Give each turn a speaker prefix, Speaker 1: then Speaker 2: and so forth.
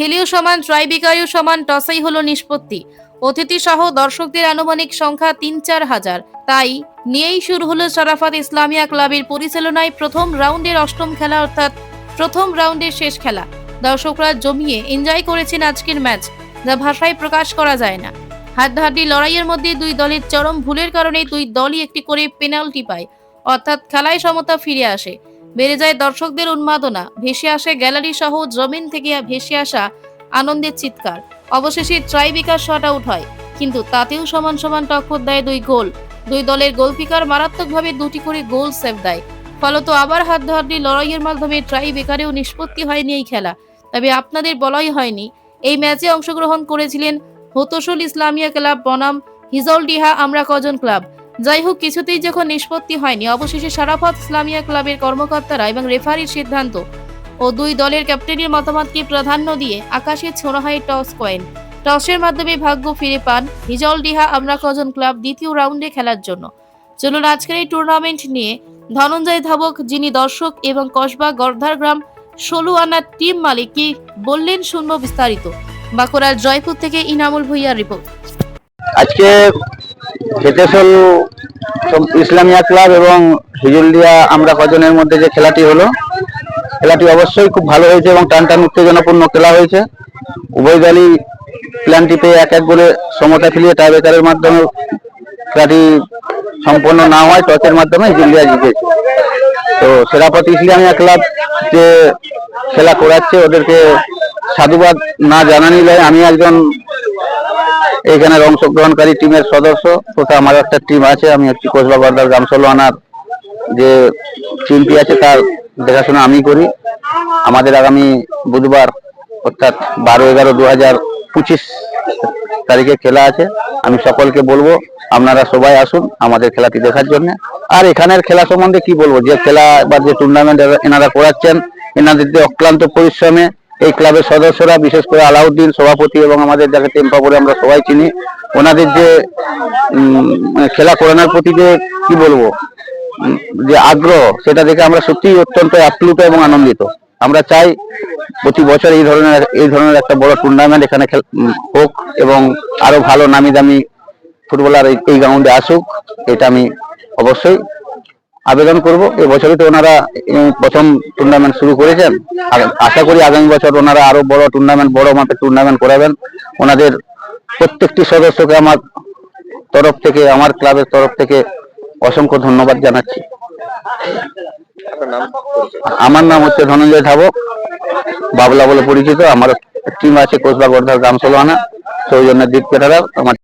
Speaker 1: খেলিও সমান ট্রাইবিকারিও সমান, টসেই হলো নিষ্পত্তি। অতিথি সহ দর্শকদের আনুমানিক সংখ্যা তিন চার হাজার। তাই নিয়েই শুরু হলো শরাফাত ইসলামিয়া ক্লাবের পরিচালনায় প্রথম রাউন্ডের অষ্টম খেলা, অর্থাৎ প্রথম রাউন্ডের শেষ খেলা। দর্শকরা জমিয়ে এনজয় করেছেন আজকের ম্যাচ, যা ভাষায় প্রকাশ করা যায় না। হাড্ডাহাড্ডি লড়াইয়ের মধ্যে দুই দলের চরম ভুলের কারণে দুই দলই একটি করে পেনাল্টি পায়। অর্থাৎ খেলায় সমতা ফিরে আসে। বেড়ে যায় দর্শকদের উন্মাদনা। ভেসে আসে গ্যালারি সহ জমিন থেকে ভেসে আসা আনন্দের চিৎকার। অবশেষে ট্রাইবিকার শট আউট হয়, কিন্তু তাতেও সমান সমান টক্কর দেয় দুই গোল। দুই দলের গোলকিকার মারাত্মকভাবে দুটি করে গোল সেভ দেয়। ফলত আবার হাত হাড্ডাহাড্ডি লড়াইয়ের মাধ্যমে ট্রাই বেকারেও নিষ্পত্তি হয়নি এই খেলা। তবে আপনাদের বলাই হয়নি, এই ম্যাচে অংশগ্রহণ করেছিলেন হতসুল ইসলামিয়া ক্লাব বনাম হিজলডিহা আমরা কজন ক্লাব। যাই হোক কিছুতেই যখন নিষ্পত্তি হয়নি, অবশেষে সারাফাত ইসলামিয়া ক্লাবের কর্মকর্তারা এবং রেফারির সিদ্ধান্ত ও দুই দলের ক্যাপ্টেনের মতামতকে প্রাধান্য দিয়ে আকাশে ছোঁড়া হয় টস কয়েন। টসের মাধ্যমে ভাগ্য ফিরে পান হিজলডিহা আমরা কজন ক্লাব দ্বিতীয় রাউন্ডে খেলার জন্য। চলুন আজকের এই টুর্নামেন্ট নিয়ে ধনঞ্জয় ধাবক, যিনি দর্শক এবং কসবা গর্ধার গ্রাম ষোলো আনার টিম মালিক কি বললেন শুনব বিস্তারিত। বাঁকুড়ার জয়পুর থেকে ইনামুল ভুইয়ার রিপোর্ট
Speaker 2: আজকে হেতেসল ইসলামিয়া ক্লাব এবং হিজুলদিয়া আমরা কজনের মধ্যে যে খেলাটি হলো, খেলাটি অবশ্যই খুব ভালো হয়েছে এবং টান টান উত্তেজনাপূর্ণ খেলা হয়েছে। উভয় দলই প্ল্যানটিতে এক এক গোলে সমতা ফিরিয়ে টাইব্রেকারের মাধ্যমে খেলাটি সম্পন্ন না হয় টসের মাধ্যমে হিজুলদিয়া জিতেছে তো সেরাপতি ইসলামিয়া ক্লাব যে খেলা করাচ্ছে, ওদেরকে সাধুবাদ না জানানি যায় আমি একজন এইখানের অংশগ্রহণকারী টিমের সদস্য তথা আমার একটা টিম আছে, আমি একটি কোচবা বর্দার গ্রাম আনার যে টিমটি আছে তার দেখাশোনা আমি করি। আমাদের আগামী বুধবার অর্থাৎ বারো এগারো দু হাজার পঁচিশ তারিখে খেলা আছে। আমি সকলকে বলব, আপনারা সবাই আসুন আমাদের খেলাটি দেখার জন্য। আর এখানের খেলা সম্বন্ধে কি বলব? যে খেলা বা যে টুর্নামেন্ট এনারা করাচ্ছেন, এনাদের অক্লান্ত পরিশ্রমে এই ক্লাবের সদস্যরা, বিশেষ করে আলাউদ্দিন সভাপতি এবং আমাদের যাকে টেম্পাপুরে আমরা সবাই চিনি, ওনাদের যে মানে খেলা করানোর প্রতি যে, কি বলব যে আগ্রহ, সেটা দেখে আমরা সত্যিই অত্যন্ত আপ্লুত এবং আনন্দিত। আমরা চাই প্রতি বছর এই ধরনের এই ধরনের একটা বড় টুর্নামেন্ট এখানে হোক এবং আরও ভালো নামি দামি ফুটবলার এই গ্রাউন্ডে আসুক, এটা আমি অবশ্যই আবেদন করব। এবছরই তো ওনারা প্রথম টুর্নামেন্ট শুরু করেছেন। আশা করি আগামী বছর ওনারা আরও বড় টুর্নামেন্ট বড় মাপের টুর্নামেন্ট করাবেন। ওনাদের প্রত্যেকটি সদস্যকে আমার তরফ থেকে, আমার ক্লাবের তরফ থেকে অসংখ্য ধন্যবাদ জানাচ্ছি। আমার নাম হচ্ছে ধনঞ্জয় ধাবক। বাবলা বলে পরিচিত। আমার টিম আছে কোচবা গর্ধার গ্রাম সোলানা সৌজন্যের দ্বীপ পেটারার আমার